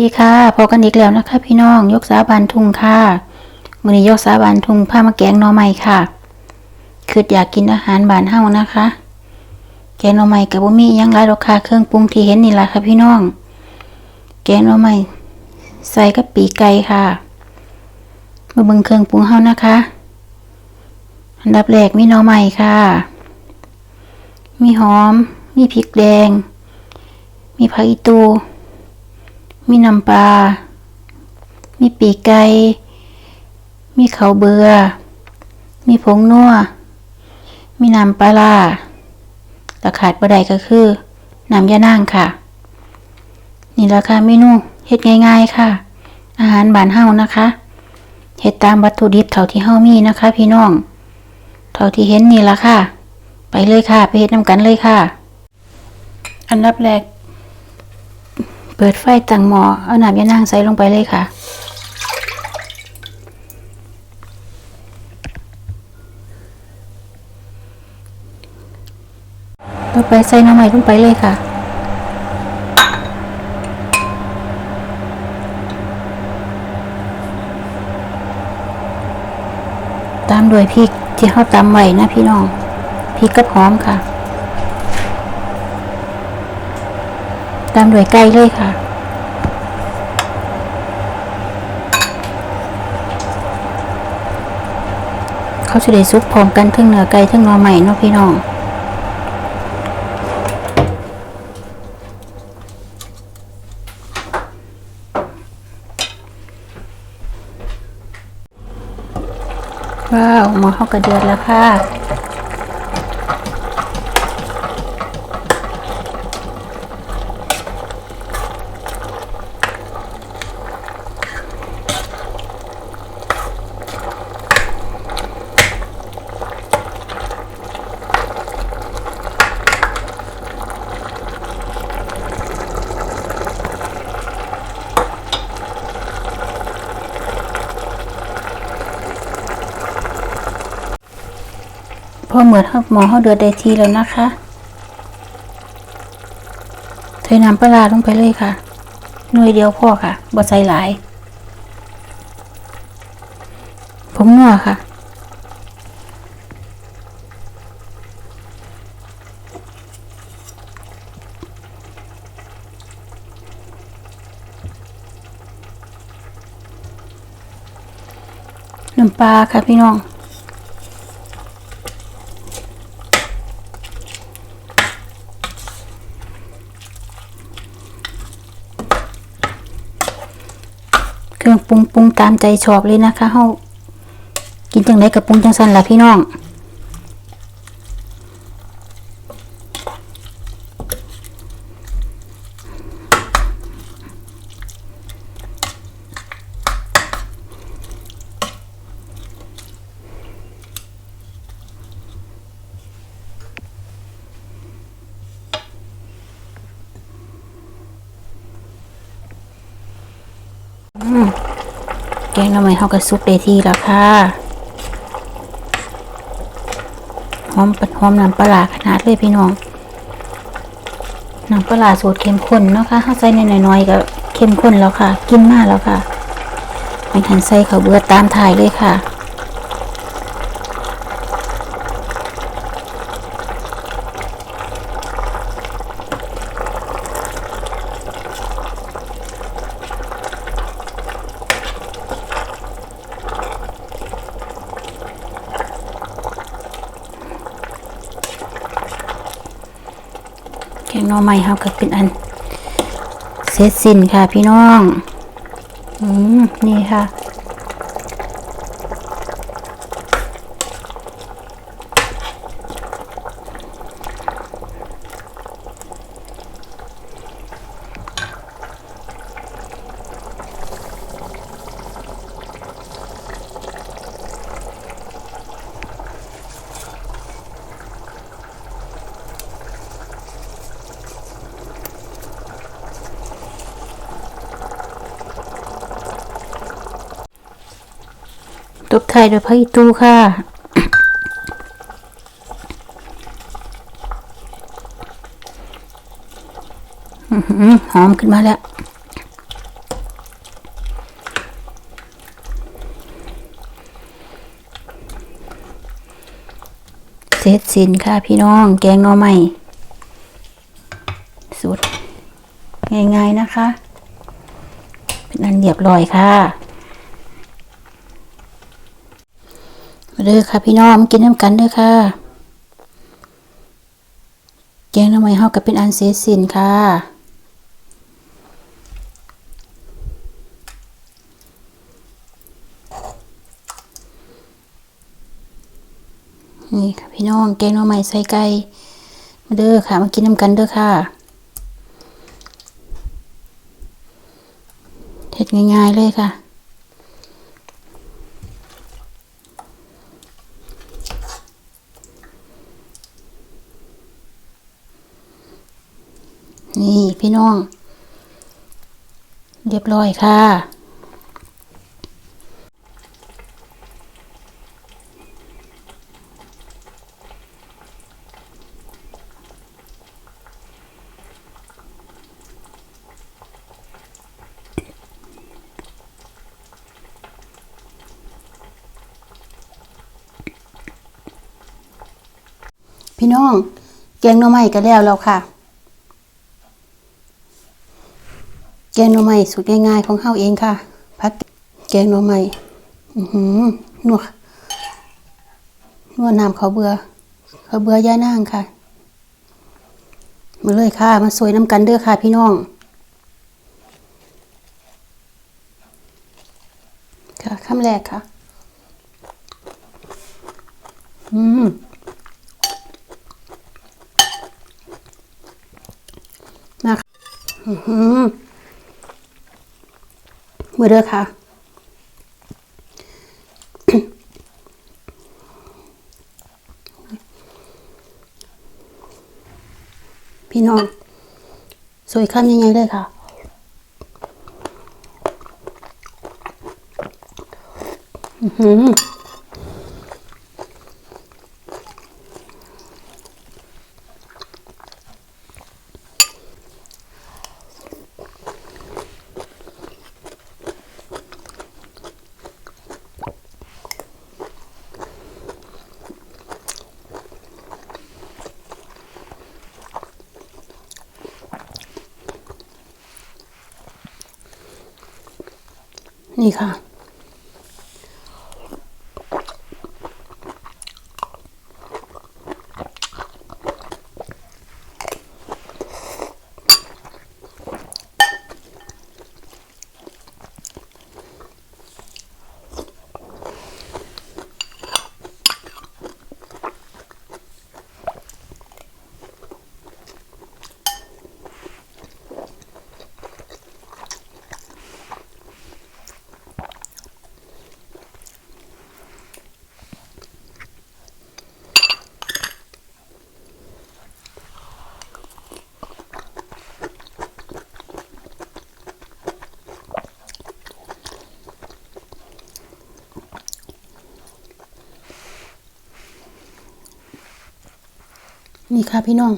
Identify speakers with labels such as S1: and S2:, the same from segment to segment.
S1: ดีค่ะพอกันอีกแล้วนะคะ พี่น้องยกสาบานทุงค่ะมือนี้ยกสาบานทุงผ้ามาแกงหน่อไม้ค่ะ คืออยากกินอาหารบานเฮานะคะ แกงหน่อไม้กับบ่มีหยังหลาค่ะเครื่องปรุงที่เห็นนี่แหละค่ะพี่น้อง แกงหน่อไม้ใส่กับปีไก่ค่ะ มาเบิ่งเครื่องปรุงเฮานะคะ อันดับแรกมีหน่อไม้ค่ะ มีหอม มีพริกแดง มีผักอีตู มีน้ำปลา มีปีกไก่ มีเขาเบือ มีผงนัว มีน้ำปลาร้าแต่ขาดบ่ได้ก็คือ น้ำยานางค่ะ นี่ราคาเมนูเฮ็ดง่าย ๆ ค่ะ อาหารบ้านเฮานะคะเฮ็ดตามวัตถุดิบเท่าที่เฮามีนะคะ พี่น้อง เท่าที่เห็นนี่ละค่ะ ไปเลยค่ะ ไปเฮ็ดน้ำกันเลยค่ะ อันดับแรก เปิดไฟตั้งหม้อเอาน้ำยานางใส่ลงไปเลยค่ะ ต่อไปใส่น้ำใหม่ลงไปเลยค่ะตามด้วยพริกที่เขาตำไว้นะพี่น้องพริกกับหอมค่ะ ตามด้วยไก่เลยค่ะ เขาจะได้ซุปพร้อมกันทั้งเนื้อไก่ทั้งหน่อใหม่เนาะพี่น้องว้าวหมอเขากระเดือดแล้วค่ะ อเหมือนหมอเขาเดือดได้ทีแล้วนะคะเทน้ำปลาลงไปเลยค่ะ หน่วยเดียวพอค่ะบ่ใส่หลายผมงัวค่ะน้ำปลาค่ะพี่น้อง เครื่องปรุงปรุงตามใจชอบเลยนะคะเฮากินจังไดกับปรุงจังสันล่ะพี่น้อง แกงห น่อไม้เฮากระซุกได้ที่แล้วค่ะหอมปัดหอมน้ำปลาขนาดเลยพี่น้องน้ำปลาสูตรเข้มข้นเนาะค่ะเฮาใส่น้อยๆก็เข้มข้นแล้วค่ะ กินมากแล้วค่ะไม่ทันใส่ข้าเบื่อตามถ่ายเลยค่ะ แกงหม่เฮาก็เป็นอัน เสร็จสิ้นค่ะพี่น้อง อืมนี่ค่ะ บไทยโดยพระอิตูค่ะ หอมขึ้นมาแล้วเสร็จสิ้นค่ะพี่น้องแกงน่อไม่สุด ง่ายๆนะคะ เป็นอันเรียบร้อยค่ะ เด้อค่ะพี่น้องกินน้ำกันเด้อค่ะแกงน่อไม้เฮาก็เป็นอันเสร็จสิ้นค่ะนี่ค่ะพี่น้องแกงน่อไม้ใส่ไก่มาเด้อค่ะมากินน้ำกันเด้อค่ะเฮ็ดง่ายๆเลยค่ะ นี่พี่น้อง เรียบร้อยค่ะพี่น้องแกงหน่อไม้ก็แล้วแล้วค่ะ แกงหน่อไม้สูตรง่ายๆของเฮาเองค่ะพักแกงหน่อไม้อือหือนัวนัวน้ำเขาวเบื่อเขาเบื่อย่านางค่ะ มาเลยค่ะ มาสวยน้ำกันเด้อค่ะพี่น้อง ค่ะคำแรกค่ะ อืมมาค่ะอือหือ เด้อค่ะพี่น้องสวยข้ามยังไงเลยค่ะอือหือ นี่ค่ะ นี่ค่ะพี่น้อง ห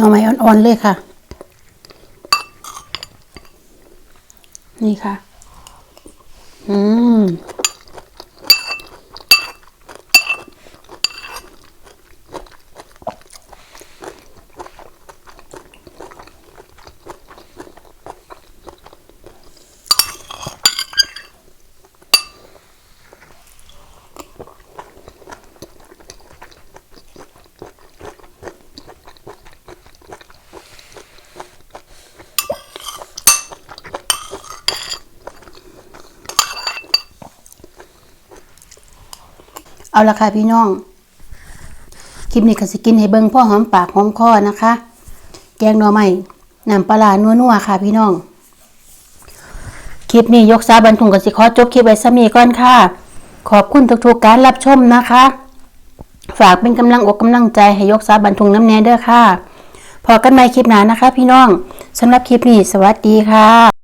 S1: น่อไม้อ่อนๆเลยค่ะ นี่ค่ะ อืม เอาละค่ะพี่น้อง คลิปนี้ก็สิกินให้เบิ่งพ่อหอมปากหอมคอนะคะ แกงหน่อไม้น้ำปลาร้านัวๆค่ะพี่น้อง คลิปนี้ยกซาบันทุงกับสิขอจบคลิปไว้สมีก่อนค่ะ ขอบคุณทุกๆการรับชมนะคะ ฝากเป็นกำลังอกกำลังใจให้ยกซาบันทุงน้ำแน่เด้อค่ะ พอกันใหม่คลิปหน้านะคะ พี่น้องสำหรับคลิปนี้สวัสดีค่ะ